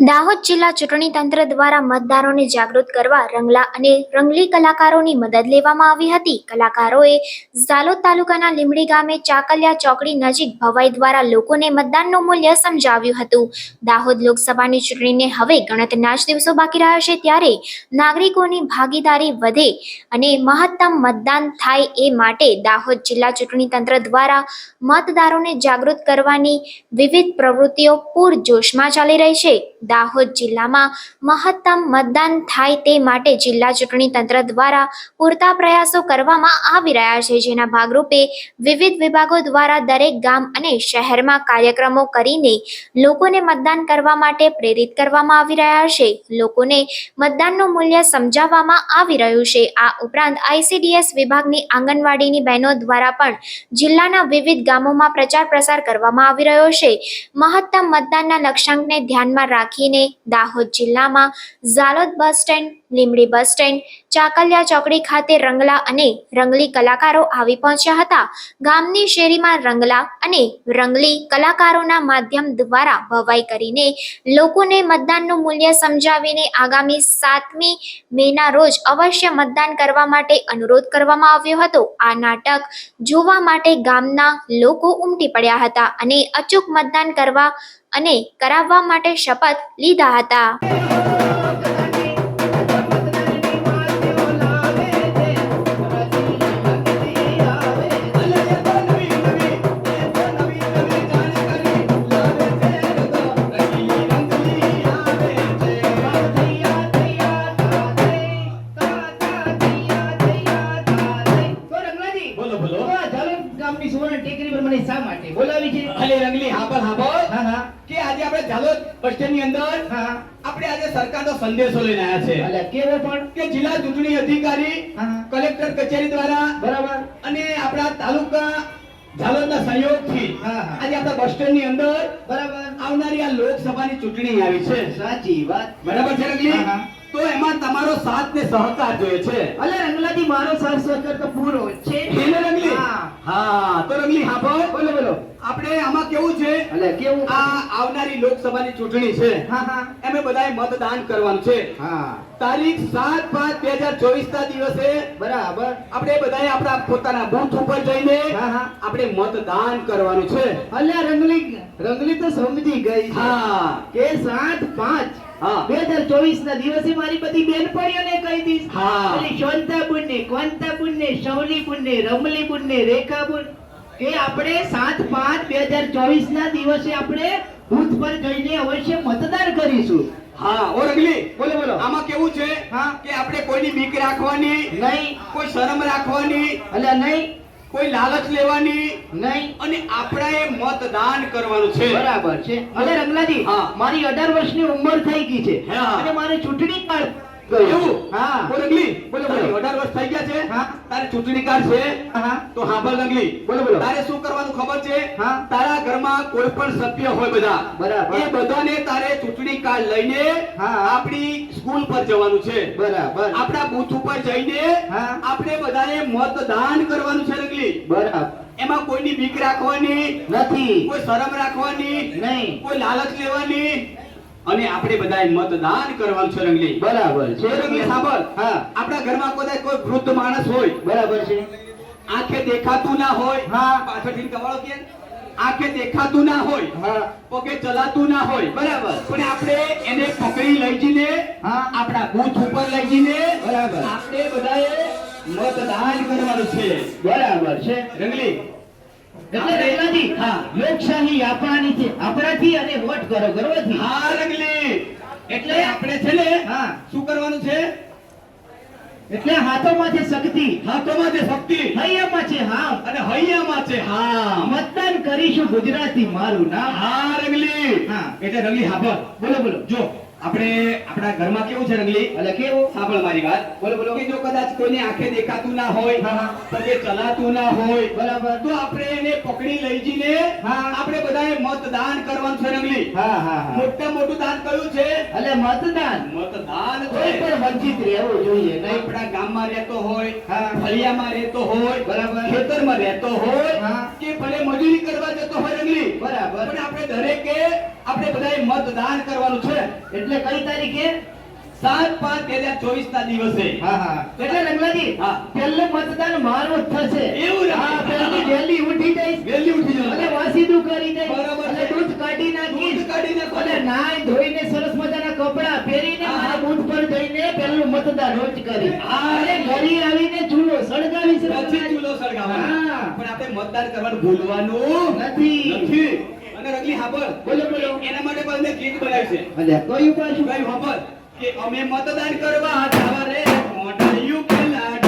દાહોદ જિલ્લા ચૂંટણી તંત્ર દ્વારા મતદારોને જાગૃત કરવા રંગલા અને રંગલી કલાકારોની મદદ લેવામાં આવી હતી. કલાકારોએ ઝાલોદ તાલુકાના લીમડી ગામે ચાકલિયા ચોકડી નજીક ભવાઈ દ્વારા લોકોને મતદાનનું મૂલ્ય સમજાવ્યું હતું. દાહોદ લોકસભાની ચૂંટણીને હવે ગણતરીના જ દિવસો બાકી રહ્યા છે ત્યારે નાગરિકોની ભાગીદારી વધે અને મહત્તમ મતદાન થાય એ માટે દાહોદ જિલ્લા ચૂંટણી તંત્ર દ્વારા મતદારોને જાગૃત કરવાની વિવિધ પ્રવૃત્તિઓ પૂરજોશમાં ચાલી રહી છે. દાહોદ જિલ્લામાં મહત્તમ મતદાન થાય તે માટે જિલ્લા ચૂંટણી તંત્ર દ્વારા પૂરતા પ્રયાસો કરવામાં આવી રહ્યા છે, જેના ભાગરૂપે વિવિધ વિભાગો દ્વારા દરેક ગામ અને શહેરમાં કાર્યક્રમો કરીને લોકોને મતદાન કરવા માટે પ્રેરિત કરવામાં આવી રહ્યા છે. લોકોને મતદાનનું મૂલ્ય સમજાવવામાં આવી રહ્યું છે. આ ઉપરાંત આઈસીડીએસ વિભાગની આંગણવાડીની બહેનો દ્વારા પણ જિલ્લાના વિવિધ ગામોમાં પ્રચાર પ્રસાર કરવામાં આવી રહ્યો છે. મહત્તમ મતદાનના લક્ષ્યાંકને ધ્યાનમાં રાખીને દાહોદ જિલ્લામાં Jhalod bus stand Limdi bus stand, Chakaliya ચોકડી ખાતે રંગલા અને રંગલી કલાકારો આવી પહોંચ્યા હતા. ગામની શેરીમાં રંગલા અને રંગલી કલાકારોના માધ્યમ દ્વારા ભવાઈ કરીને લોકોને મતદાનનું મૂલ્ય સમજાવીને આગામી સાતમી મેના રોજ અવશ્ય મતદાન કરવા માટે અનુરોધ કરવામાં આવ્યો હતો. આ નાટક જોવા માટે ગામના લોકો ઉમટી પડ્યા હતા અને અચૂક મતદાન કરવા અને કરાવવા માટે શપથ લીધા હતા. કે આજે આપણે ઝાલોદ બસ સ્ટેન્ડની અંદર આપણે આજે સરકારનો સંદેશો લઈને આવ્યા છે. કેવો પણ? કે જિલ્લા ચૂંટણી અધિકારી. કલેક્ટર કચેરી દ્વારા બરાબર. અને આપણા તાલુકા ઝાલોદના સહયોગથી. આજે આપણા બસ સ્ટેન્ડની અંદર બરાબર. આવનારી આ લોકસભાની ચૂંટણી આવી છે. સાચી વાત. બરાબર છે. તો એમાં તમારો સાથ ને સહકાર જોઈએ છે. અલ્યા રંગલાથી મારો સાથ સહકાર તો પૂરો છે એને રંગલી હા. હા તો રંગલી હાંભળ બોલો બોલો આપણે આમાં કેવું છે? એટલે કેવું? આ આવનારી લોકસભાની ચૂંટણી છે. હા હા. એમે બધાએ મતદાન કરવાનું છે. હા. તારીખ સાત પાંચ બે હજાર ચોવીસ ના દિવસે બરાબર. આપણે બધાએ આપણા પોતાના બૂથ ઉપર જઈને હા, હા. આપણે મતદાન કરવાનું છે. અલ્યા રંગલી રંગલી તો સમજી ગઈ હા. કે સાત પાંચ હા. બે હજાર ચોવીસ ના દિવસે મારી બધી બેનપણીઓને કહી દઈશ. હા. શાંતાબુન ને કોંતાબુન ને શૌરીબુન ને રમલીબુન ને રેખાબુન કે આપણે સાત પાંચ બે હજાર ચોવીસ ના દિવસે આપણે બુથ પર જઈને અવશ્ય મતદાન કરીશું. હા ઓર અગલી બોલો બોલો. આમાં કેવું છે હા. કે આપણે કોઈની બીક રાખવાની નહીં. કોઈ શરમ રાખવાની એટલે નહીં. કોઈ લાલચ લેવાની નહીં. અને આપણે મતદાન કરવાનું છે. બરાબર છે. અને રંગલાજી હા. મારી અઢાર વર્ષની ઉંમર થઈ ગઈ છે. અને મારે ચૂંટણી કાર્ડ એવું? હા. ઓ રગલી બોલો, બોલો. તારી 18 વર્ષ થઈ ગયા છે. હા. તારે ચૂંટણી કાર્ડ છે. હા, હા તો હાંભળ રંગલી બોલો, બોલો. તારે શું કરવાનું ખબર છે? હા. તારા ઘરમાં કોઈ પણ સભ્ય હોય બધા. બરાબર. એ બધાને તારે ચૂંટણી કાર્ડ લઈને હા. આપણી સ્કૂલ પર જવાનું છે. બરાબર. આપણા બૂથ ઉપર જઈને હા. આપણે બધાએ મતદાન કરવાનું છે નગલી બરાબર. એમાં કોઈની બીક રાખવાની? નથી. કોઈ શરમ રાખવાની? નહીં. કોઈ લાલચ લેવાની? અને આપણે બધાએ મતદાન કરવાનું છે રંગલી. બરાબર છે. રંગલી સાંભળ હા. આપણા ઘરમાં કદાચ કોઈ વૃદ્ધ માણસ હોય. બરાબર છે. આંખે દેખાતું ના હોય. હા. પાછળથી કવાળો કે. આંખે દેખાતું ના હોય. હા. પગે ચલાતું ના હોય. બરાબર. પણ આપણે એને પકડી લઈ જઈને હા. આપણા બૂથ ઉપર લઈ જઈને બરાબર. આપણે બધાએ મતદાન કરવાનું છે. બરાબર છે. રંગલી એટલે રંગલાજી હા. લોકશાહી આપણાની છે. આપણાથી અને વોટ કરો ગર્વથી. હા રંગલી. એટલે આપણે છે ને હા. શું કરવાનું છે? એટલે હાથોમાં છે શક્તિ. હાથોમાં છે શક્તિ. હૈયામાં છે હા. અને હૈયામાં છે હા. મતદાન કરીશું ગુજરાતી મારું નામ. હા રંગલી. હા. એટલે રંગલી હા બોલો બોલો. જો. આપણે આપણા ઘરમાં કેવું છે રંગલી? એટલે કેવું? સાંભળ મારી વાત. બોલો બોલો. કે જો કદાચ કોઈને આંખે દેખાતું ના હોય. પગે ચલાતું ના હોય બરાબર. તો આપણે એને પકડી લઈ જઈને આપણે બધાએ મતદાન કરવાનું છે રંગલી. હા હા હા. મોટા મોટું દાન કયું છે? એટલે મતદાન. મતદાન કોઈ પણ વંચિત રહેવું જોઈએ નહીં. આપણા ગામમાં રહેતો હોય હા. ફળિયામાં રહેતો હોય બરાબર. ખેતરમાં રહેતો હોય કે ભલે મજૂરી કરવા જતો હોય રંગલી. બરાબર. પણ આપણે દરેકે આપણે બધાએ મતદાન કરવાનું છે. એટલે કઈ તારીખે? સાત પાંચ બે હજાર ચોવીસ ના દિવસે. હા હા. એટલે રંગલાજી હા. મતદાન મારું થશે. એવું? હા પહેલી વહેલી ઉઠી જઈશ. વહેલી ઉઠી જઈશ અને વાસીદું કરી દઈશ બરાબર અને દૂધ કાઢી નાખી દૂધ કાઢી નાખો. અને નાય ધોઈને સરસ મજાના કપડા પહેરીને આ બૂથ પર જઈને પહેલું મતદાન રોજ કરી. અને ઘરે આવીને ચૂલો સળગાવીશ. પછી ચૂલો સળગાવવાનો. પણ આપણે મતદાન કરવાનું ભૂલવાનું નથી. હાંભળ. બોલો, બોલો. એના માટે પણ મેં ગીત બનાવ્યું છે અલ્યા કયું પાછું કયું સાંભળ કે અમે મતદાન કરવા જવા રે મોઢાયું કે લાડ